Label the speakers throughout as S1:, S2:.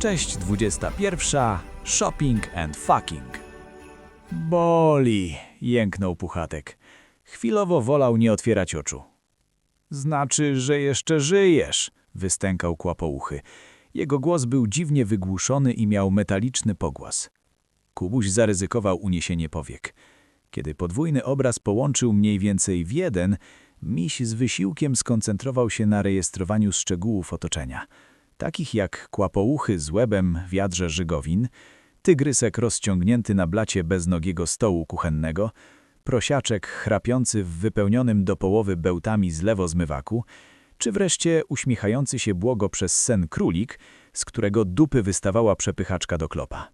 S1: Cześć 21. Shopping and fucking. Boli, jęknął Puchatek. Chwilowo wolał nie otwierać oczu. Znaczy, że jeszcze żyjesz, wystękał kłapouchy. Jego głos był dziwnie wygłuszony i miał metaliczny pogłos. Kubuś zaryzykował uniesienie powiek. Kiedy podwójny obraz połączył mniej więcej w jeden, miś z wysiłkiem skoncentrował się na rejestrowaniu szczegółów otoczenia, takich jak kłapouchy z łebem w jadrze żygowin, tygrysek rozciągnięty na blacie beznogiego stołu kuchennego, prosiaczek chrapiący w wypełnionym do połowy bełtami z lewozmywaku, czy wreszcie uśmiechający się błogo przez sen królik, z którego dupy wystawała przepychaczka do klopa.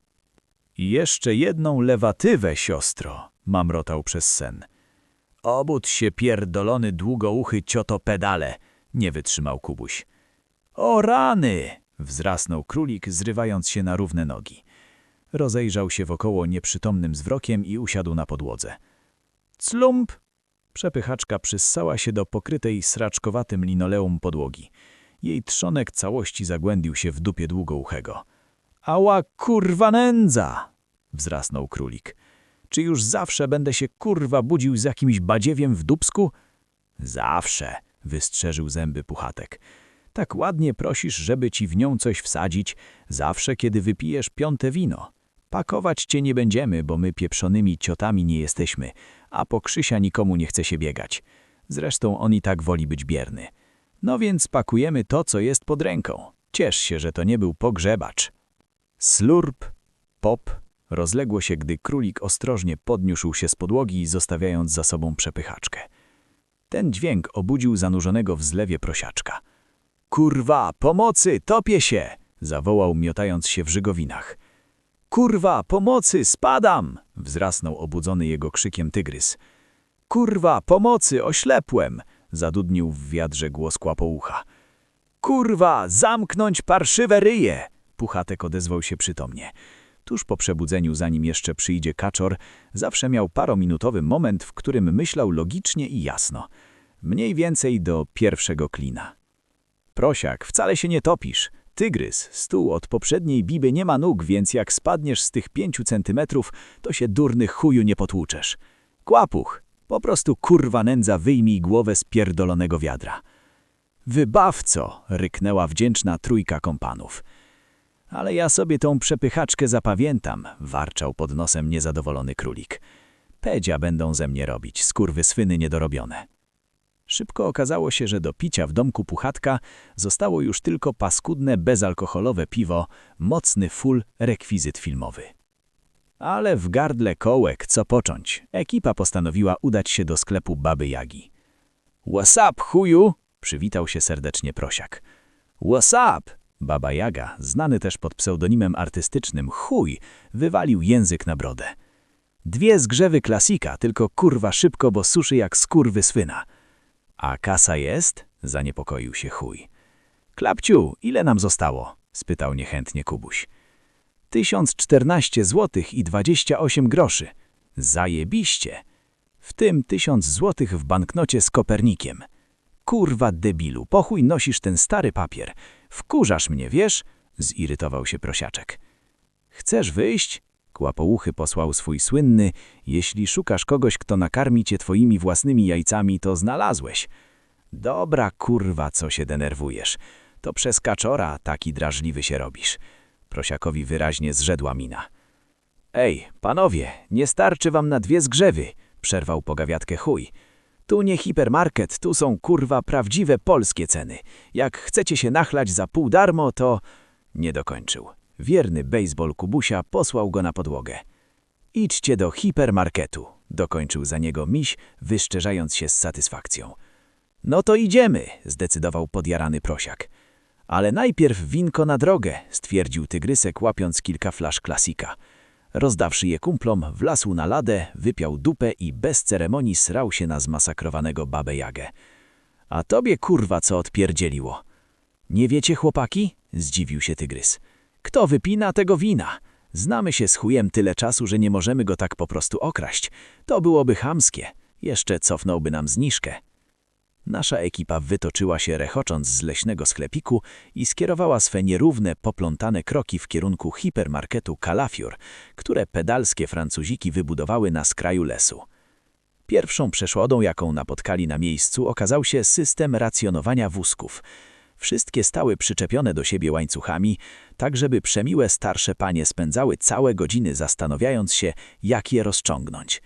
S1: I jeszcze jedną lewatywę, siostro, mamrotał przez sen. Obudź się pierdolony długouchy cioto pedale, nie wytrzymał Kubuś. O rany! wzrasnął królik, zrywając się na równe nogi. Rozejrzał się wokoło nieprzytomnym zwrokiem i usiadł na podłodze. Clump! Przepychaczka przyssała się do pokrytej sraczkowatym linoleum podłogi. Jej trzonek całości zagłębił się w dupie długouchego. Ała kurwa nędza! wzrasnął królik. Czy już zawsze będę się kurwa budził z jakimś badziewiem w dupsku? Zawsze, wystrzeżył zęby puchatek. Tak ładnie prosisz, żeby ci w nią coś wsadzić, zawsze kiedy wypijesz piąte wino. Pakować cię nie będziemy, bo my pieprzonymi ciotami nie jesteśmy, a po Krzysia nikomu nie chce się biegać. Zresztą on i tak woli być bierny. No więc pakujemy to, co jest pod ręką. Ciesz się, że to nie był pogrzebacz. Slurp, pop, rozległo się, gdy królik ostrożnie podniósł się z podłogi, zostawiając za sobą przepychaczkę. Ten dźwięk obudził zanurzonego w zlewie prosiaczka. Kurwa, pomocy, topię się! zawołał, miotając się w żygowinach. Kurwa, pomocy, spadam! wzrasnął obudzony jego krzykiem tygrys. Kurwa, pomocy, oślepłem! zadudnił w wiadrze głos kłapoucha. Kurwa, zamknąć parszywe ryje! Puchatek odezwał się przytomnie. Tuż po przebudzeniu, zanim jeszcze przyjdzie kaczor, zawsze miał parominutowy moment, w którym myślał logicznie i jasno. Mniej więcej do pierwszego klina. Prosiak, wcale się nie topisz. Tygrys, stół od poprzedniej biby nie ma nóg, więc jak spadniesz z tych pięciu centymetrów, to się durny chuju nie potłuczesz. Kłapuch, po prostu kurwa nędza wyjmij głowę z pierdolonego wiadra. Wybawco, ryknęła wdzięczna trójka kompanów. Ale ja sobie tą przepychaczkę zapamiętam, warczał pod nosem niezadowolony królik. Pedzia będą ze mnie robić, skurwyswyny niedorobione. Szybko okazało się, że do picia w domku Puchatka zostało już tylko paskudne, bezalkoholowe piwo, mocny full rekwizyt filmowy. Ale w gardle kołek, co począć, ekipa postanowiła udać się do sklepu Baby Jagi. What's up, chuju? przywitał się serdecznie prosiak. What's up? Baba Jaga, znany też pod pseudonimem artystycznym Chuj, wywalił język na brodę. Dwie zgrzewy klasika, tylko kurwa szybko, bo suszy jak skurwy swyna. A kasa jest? Zaniepokoił się chuj. Klapciu, ile nam zostało? spytał niechętnie Kubuś. Tysiąc czternaście złotych i dwadzieścia osiem groszy. Zajebiście. W tym tysiąc złotych w banknocie z Kopernikiem. Kurwa debilu, pochuj nosisz ten stary papier. Wkurzasz mnie, wiesz? Zirytował się prosiaczek. Chcesz wyjść? Kłapouchy posłał swój słynny, jeśli szukasz kogoś, kto nakarmi cię twoimi własnymi jajcami, to znalazłeś. Dobra kurwa, co się denerwujesz. To przez kaczora taki drażliwy się robisz. Prosiakowi wyraźnie zrzedła mina. Ej, panowie, nie starczy wam na dwie zgrzewy, przerwał pogawiatkę chuj. Tu nie hipermarket, tu są kurwa prawdziwe polskie ceny. Jak chcecie się nachlać za pół darmo, to... Nie dokończył. Wierny bejsbol Kubusia posłał go na podłogę. Idźcie do hipermarketu, dokończył za niego miś, wyszczerzając się z satysfakcją. No to idziemy, zdecydował podjarany prosiak. Ale najpierw winko na drogę, stwierdził tygrysek, łapiąc kilka flasz klasika. Rozdawszy je kumplom, wlasł na ladę, wypiał dupę i bez ceremonii srał się na zmasakrowanego babę Jagę. A tobie kurwa co odpierdzieliło? Nie wiecie, chłopaki? Zdziwił się tygrys. Kto wypina tego wina? Znamy się z chujem tyle czasu, że nie możemy go tak po prostu okraść. To byłoby chamskie. Jeszcze cofnąłby nam zniżkę. Nasza ekipa wytoczyła się rechocząc z leśnego sklepiku i skierowała swe nierówne, poplątane kroki w kierunku hipermarketu Calafior, które pedalskie Francuziki wybudowały na skraju lesu. Pierwszą przeszłodą, jaką napotkali na miejscu, okazał się system racjonowania wózków. Wszystkie stały przyczepione do siebie łańcuchami, tak żeby przemiłe starsze panie spędzały całe godziny zastanawiając się, jak je rozciągnąć.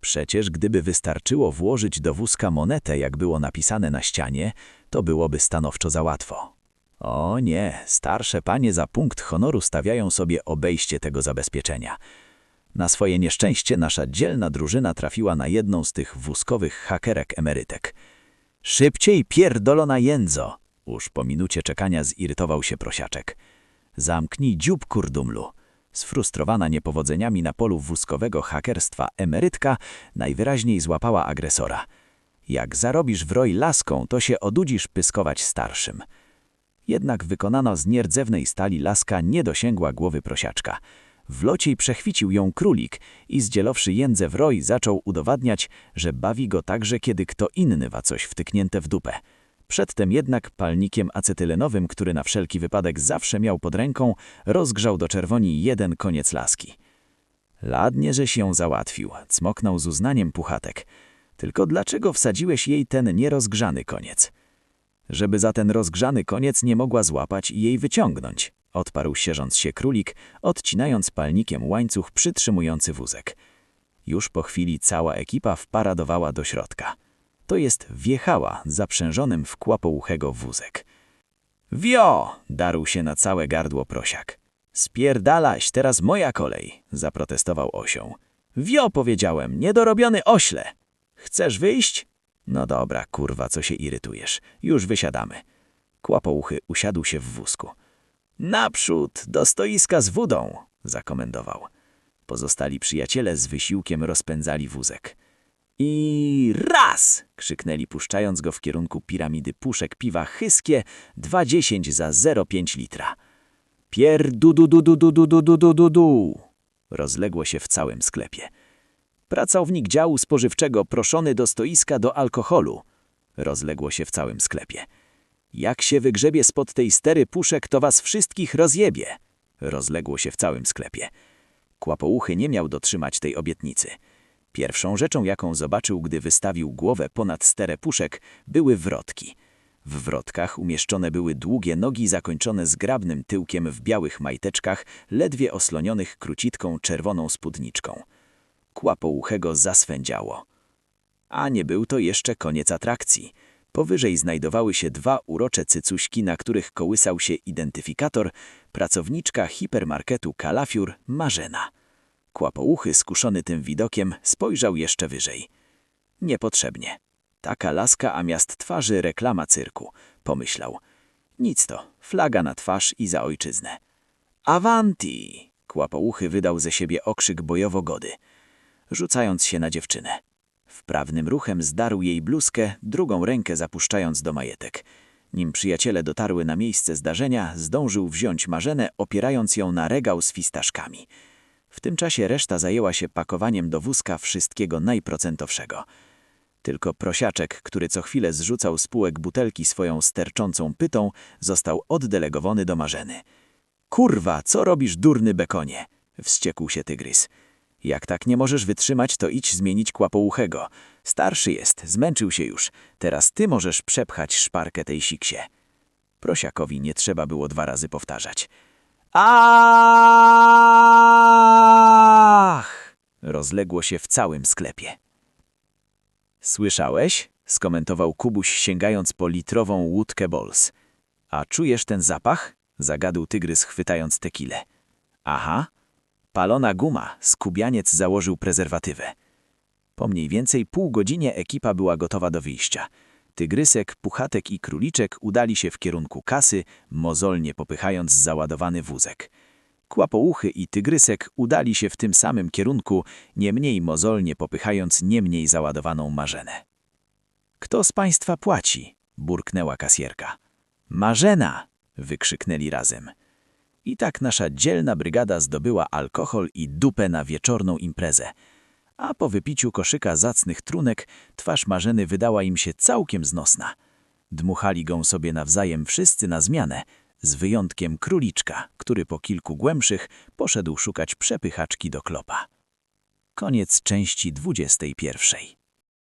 S1: Przecież gdyby wystarczyło włożyć do wózka monetę, jak było napisane na ścianie, to byłoby stanowczo za łatwo. O nie, starsze panie za punkt honoru stawiają sobie obejście tego zabezpieczenia. Na swoje nieszczęście nasza dzielna drużyna trafiła na jedną z tych wózkowych hakerek emerytek. Szybciej pierdolona jędzo! Już po minucie czekania zirytował się prosiaczek. Zamknij dziób, kurdumlu. Sfrustrowana niepowodzeniami na polu wózkowego hakerstwa emerytka najwyraźniej złapała agresora. Jak zarobisz w roj laską, to się odudzisz pyskować starszym. Jednak wykonana z nierdzewnej stali laska nie dosięgła głowy prosiaczka. W lociej przechwycił ją królik i zdzielowszy jędzę w roj zaczął udowadniać, że bawi go także, kiedy kto inny ma coś wtyknięte w dupę. Przedtem jednak palnikiem acetylenowym, który na wszelki wypadek zawsze miał pod ręką, rozgrzał do czerwoni jeden koniec laski. Ladnie, żeś ją załatwił, cmoknął z uznaniem puchatek. Tylko dlaczego wsadziłeś jej ten nierozgrzany koniec? Żeby za ten rozgrzany koniec nie mogła złapać i jej wyciągnąć, odparł sierząc się królik, odcinając palnikiem łańcuch przytrzymujący wózek. Już po chwili cała ekipa wparadowała do środka to jest wjechała zaprzężonym w kłapouchego wózek. Wio! darł się na całe gardło prosiak. Spierdalaś, teraz moja kolej, zaprotestował osią. Wio, powiedziałem, niedorobiony ośle. Chcesz wyjść? No dobra, kurwa, co się irytujesz. Już wysiadamy. Kłapouchy usiadł się w wózku. Naprzód, do stoiska z wodą, zakomendował. Pozostali przyjaciele z wysiłkiem rozpędzali wózek. I raz! krzyknęli puszczając go w kierunku piramidy puszek piwa chyskie 2,10 za 0,5 litra. Pier du du du du du du du du du du du rozległo się w całym sklepie. Pracownik działu spożywczego proszony do stoiska do alkoholu rozległo się w całym sklepie. Jak się wygrzebie spod tej stery puszek, to was wszystkich rozjebie rozległo się w całym sklepie. Kłapouchy nie miał dotrzymać tej obietnicy. Pierwszą rzeczą, jaką zobaczył, gdy wystawił głowę ponad sterę puszek, były wrotki. W wrotkach umieszczone były długie nogi zakończone zgrabnym tyłkiem w białych majteczkach, ledwie oslonionych krócitką czerwoną spódniczką. Kłapouchego zaswędziało. A nie był to jeszcze koniec atrakcji. Powyżej znajdowały się dwa urocze cycuśki, na których kołysał się identyfikator, pracowniczka hipermarketu Kalafiur Marzena. Kłapouchy, skuszony tym widokiem, spojrzał jeszcze wyżej. Niepotrzebnie. Taka laska, a miast twarzy reklama cyrku, pomyślał. Nic to, flaga na twarz i za ojczyznę. Avanti! Kłapouchy wydał ze siebie okrzyk bojowo-gody, rzucając się na dziewczynę. Wprawnym ruchem zdarł jej bluzkę, drugą rękę zapuszczając do majetek. Nim przyjaciele dotarły na miejsce zdarzenia, zdążył wziąć marzenę, opierając ją na regał z fistaszkami – w tym czasie reszta zajęła się pakowaniem do wózka wszystkiego najprocentowszego. Tylko prosiaczek, który co chwilę zrzucał z półek butelki swoją sterczącą pytą, został oddelegowany do Marzeny. Kurwa, co robisz, durny bekonie? Wściekł się tygrys. Jak tak nie możesz wytrzymać, to idź zmienić kłapouchego. Starszy jest, zmęczył się już. Teraz ty możesz przepchać szparkę tej siksie. Prosiakowi nie trzeba było dwa razy powtarzać. Ach! Rozległo się w całym sklepie. Słyszałeś? skomentował Kubuś, sięgając po litrową łódkę Bols. A czujesz ten zapach? zagadł tygrys, chwytając tekilę. Aha. Palona guma, skubianiec założył prezerwatywę. Po mniej więcej pół godzinie ekipa była gotowa do wyjścia. Tygrysek, Puchatek i Króliczek udali się w kierunku kasy, mozolnie popychając załadowany wózek. Kłapouchy i Tygrysek udali się w tym samym kierunku, nie mniej mozolnie popychając nie mniej załadowaną marzenę. Kto z państwa płaci? burknęła kasjerka. Marzena! wykrzyknęli razem. I tak nasza dzielna brygada zdobyła alkohol i dupę na wieczorną imprezę. A po wypiciu koszyka zacnych trunek, twarz Marzeny wydała im się całkiem znosna. Dmuchali gą sobie nawzajem wszyscy na zmianę, z wyjątkiem króliczka, który po kilku głębszych poszedł szukać przepychaczki do klopa. Koniec części 21.